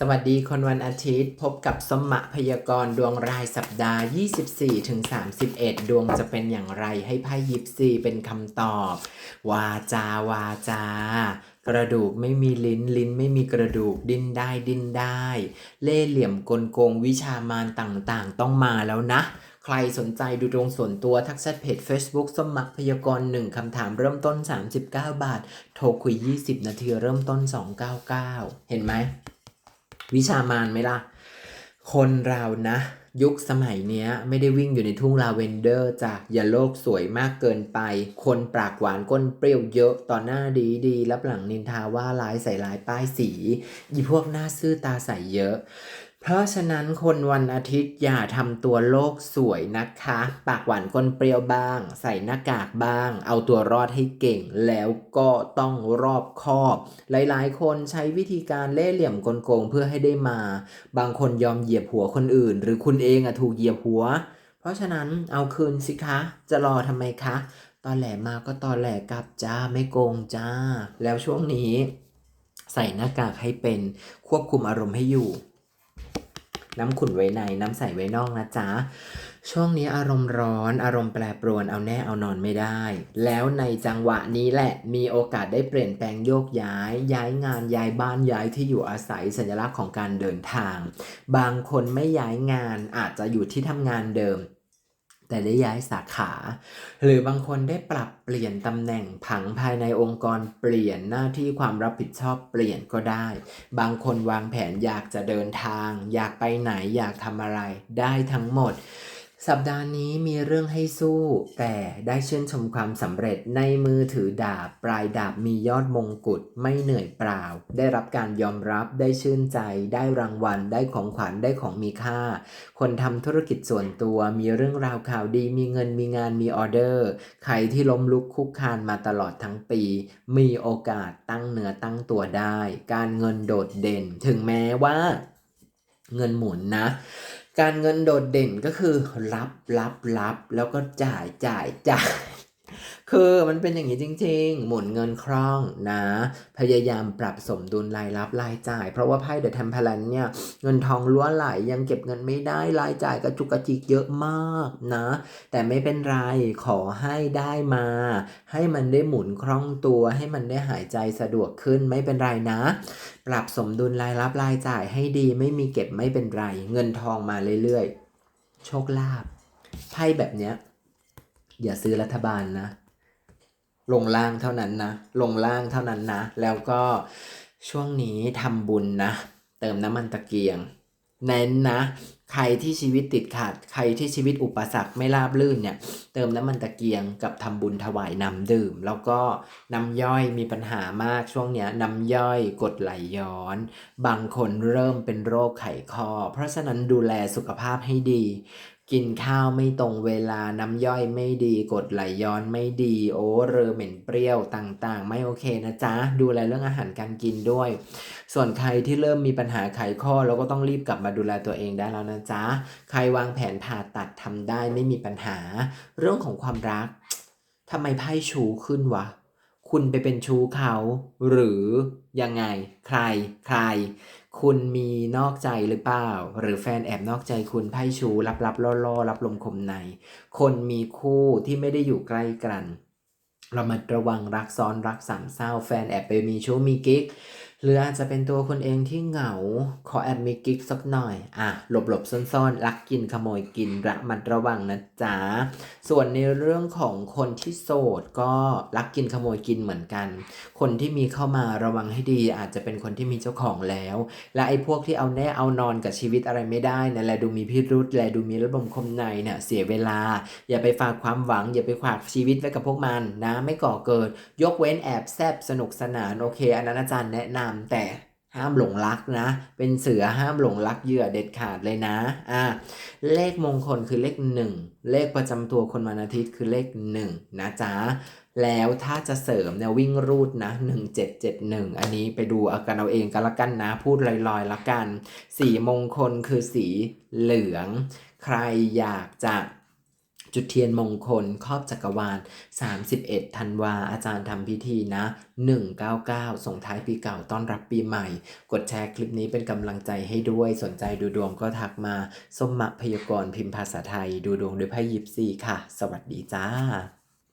สวัสดีคนวันอาทิตย์ พบกับสมะพยากรณ์ดวงรายสัปดาห์ 24-31 ดวงจะเป็นอย่างไรให้ไพ่ยิปซีเป็นคำตอบ วาจาวาจา กระดูกไม่มีลิ้นลิ้นไม่มีกระดูกดิ้นได้ดิ้นได้ เล่ห์เหลี่ยมกลโกงวิชามารต่างๆ ต้องมาแล้วนะใครสนใจดูดวงส่วนตัวทักแชทเพจ Facebook สมัครพยากรณ์หนึ่งคำถามเริ่มต้น 39 บาท โทรคุย 20 นาทีเริ่มต้น 299 เห็นไหม วิชามานไหมล่ะ คนเรานะ ยุคสมัยเนี้ย ไม่ได้วิ่งอยู่ในทุ่งลาเวนเดอร์จ้ะอย่าโลกสวยมากเกินไป คนปากหวานก้นเปรี้ยวเยอะต่อหน้าดีดีรับหลังนินทาว่าร้ายใส่ร้ายป้ายสี อีพวกหน้าซื่อตาใสเยอะ เพราะฉะนั้นคนวันอาทิตย์อย่าทำตัวโลกสวยนะคะ ปากหวานก้นเปรี้ยวบ้าง ใส่หน้ากากบ้าง เอาตัวรอดให้เก่ง แล้วก็ต้องรอบคอบ หลายๆ คนใช้วิธีการเล่ห์เหลี่ยมกลโกงเพื่อให้ได้มา บางคนยอมเหยียบหัวคนอื่น หรือคุณเองอะถูกเหยียบหัว เพราะฉะนั้นเอาคืนสิคะ จะรอทำไมคะ ตอนแหลมาก็ตอนแหลกลับจ้าไม่โกงจ้า แล้วช่วงนี้ ใส่หน้ากากให้เป็น ควบคุมอารมณ์ให้อยู่ น้ำขุ่นไว้ในน้ำใสไว้นอกนะจ๊ะ ช่วงนี้อารมณ์ร้อน อารมณ์แปรปรวนเอาแน่เอานอนไม่ได้ แล้วในจังหวะนี้แหละมีโอกาสได้เปลี่ยนแปลงโยกย้าย ย้ายงานย้ายบ้านย้ายที่อยู่อาศัยสัญลักษณ์ของการเดินทาง บางคนไม่ย้ายงานอาจจะอยู่ที่ทำงานเดิม แต่ได้ย้ายสาขา หรือบางคนได้ปรับเปลี่ยนตำแหน่งผังภายในองค์กรเปลี่ยนหน้าที่ความรับผิดชอบเปลี่ยนก็ได้ บางคนวางแผนอยากจะเดินทาง อยากไปไหนอยากทำอะไรได้ทั้งหมด สัปดาห์นี้มีเรื่องให้สู้ แต่ได้ชื่นชมความสำเร็จในมือถือดาบ ปลายดาบมียอดมงกุฎไม่เหนื่อยเปล่า ได้รับการยอมรับได้ชื่นใจ ได้รางวัล ได้ของขวัญได้ของมีค่า คนทำธุรกิจส่วนตัวมีเรื่องราวข่าวดี มีเงินมีงานมีออเดอร์ ใครที่ล้มลุกคุกคานมาตลอดทั้งปี มีโอกาสตั้งเนื้อตั้งตัวได้ การเงินโดดเด่น ถึงแม้ว่า เงินหมุนนะ การเงินโดดเด่นก็คือรับรับรับแล้วก็จ่ายจ่ายจ่าย คือมันเป็นอย่างนี้จริง ๆ หมุนเงินคล่องนะ พยายามปรับสมดุลรายรับรายจ่าย เพราะว่าไพ่เดอะ e ทม p ลนเนี่ยเงินทองล้วนไหลยังเก็บเงินไม่ได้รายจ่ายกระจุกกระจิกเยอะมากนะ แต่ไม่เป็นไรขอให้ได้มา ให้มันได้หมุนคล่องตัว ให้มันได้หายใจสะดวกขึ้นไม่เป็นไรนะ ปรับสมดุลรายรับรายจ่ายให้ดีไม่มีเก็บไม่เป็นไร เงินทองมาเรื่อยๆ โชคลาภไพ่แบบเนี้ย อย่าซื้อรัฐบาลนะ ลงล่างเท่านั้นนะ ลงล่างเท่านั้นนะ แล้วก็ช่วงนี้ทำบุญนะ เติมน้ำมันตะเกียง เน้นนะ ใครที่ชีวิตติดขัด ใครที่ชีวิตอุปสรรคไม่ราบรื่นเนี่ย เติมน้ำมันตะเกียงกับทำบุญถวายน้ำดื่ม แล้วก็น้ำย่อยมีปัญหามากช่วงเนี้ยน้ำย่อยกดไหลย้อน บางคนเริ่มเป็นโรคไขข้อ เพราะฉะนั้นดูแลสุขภาพให้ดี กินข้าวไม่ตรงเวลาน้ำย่อยไม่ดีกดไหลย้อนไม่ดี โอ้เรอเหม็นเปรี้ยวต่างๆ ไม่โอเคนะจ๊ะ ดูแลเรื่องอาหารการกินด้วย ส่วนใครที่เริ่มมีปัญหาไขข้อเราก็ต้องรีบกลับมาดูแลตัวเองได้แล้วนะจ๊ะ ใครวางแผนผ่าตัดทำได้ไม่มีปัญหา เรื่องของความรักทำไมไพ่ชูขึ้นวะคุณไปเป็นชู้เขา หรือยังไง ใคร ใคร คุณมีนอกใจหรือเปล่า หรือแฟนแอบนอกใจคุณไพ่ชูรับรับล่อล่อรับลมคมใน คนมีคู่ที่ไม่ได้อยู่ใกล้กันเรามาระวังรักซ้อนรักสามเศร้าแฟนแอบไปมีชู้มีกิ๊ก หรืออาจจะเป็นตัวคนเองที่เหงา ขอแอบมีกิ๊กสักหน่อย อะ หลบหลบซ่อนๆลักกินขโมยกินระมัดระวังนะจ๊ะ ส่วนในเรื่องของคนที่โสดก็ลักกินขโมยกินเหมือนกัน คนที่มีเข้ามาระวังให้ดี อาจจะเป็นคนที่มีเจ้าของแล้ว และไอ้พวกที่เอาแน่เอานอนกับชีวิตอะไรไม่ได้นั่นแหละดูมีพิรุษแลดูมีระบบคมในเนี่ยเสียเวลา อย่าไปฝากความหวัง อย่าไปฝากชีวิตไว้กับพวกมันนะ ไม่ก่อเกิด ยกเว้นแอบแซบสนุกสนานโอเคอันนั้นอาจารย์แนะนำแต่ห้ามหลงรักนะ เป็นเสือห้ามหลงรักเหยื่อเด็ดขาดเลยนะ อะเลขมงคลคือเลขหนึ่งเลขประจำตัวคนวันอาทิตย์คือเลขหนึ่งนะจ๊ะ แล้วถ้าจะเสริมเนี่ยวิ่งรูดนะ 1771 อันนี้ไปดูเอากันเอาเองกันละกันนะ พูดลอยๆละกัน สีมงคลคือสีเหลือง ใครอยากจะ จุดเทียนมงคลครอบจักรวาล 31 ธันวา อาจารย์ทำพิธีนะ 199 ส่งท้ายปีเก่าต้อนรับปีใหม่ กดแชร์คลิปนี้เป็นกำลังใจให้ด้วย สนใจดูดวงก็ทักมาส้มมะพยากรณ์พิมพ์ภาษาไทย ดูดวงด้วยไพ่ยิปซีค่ะ สวัสดีจ้า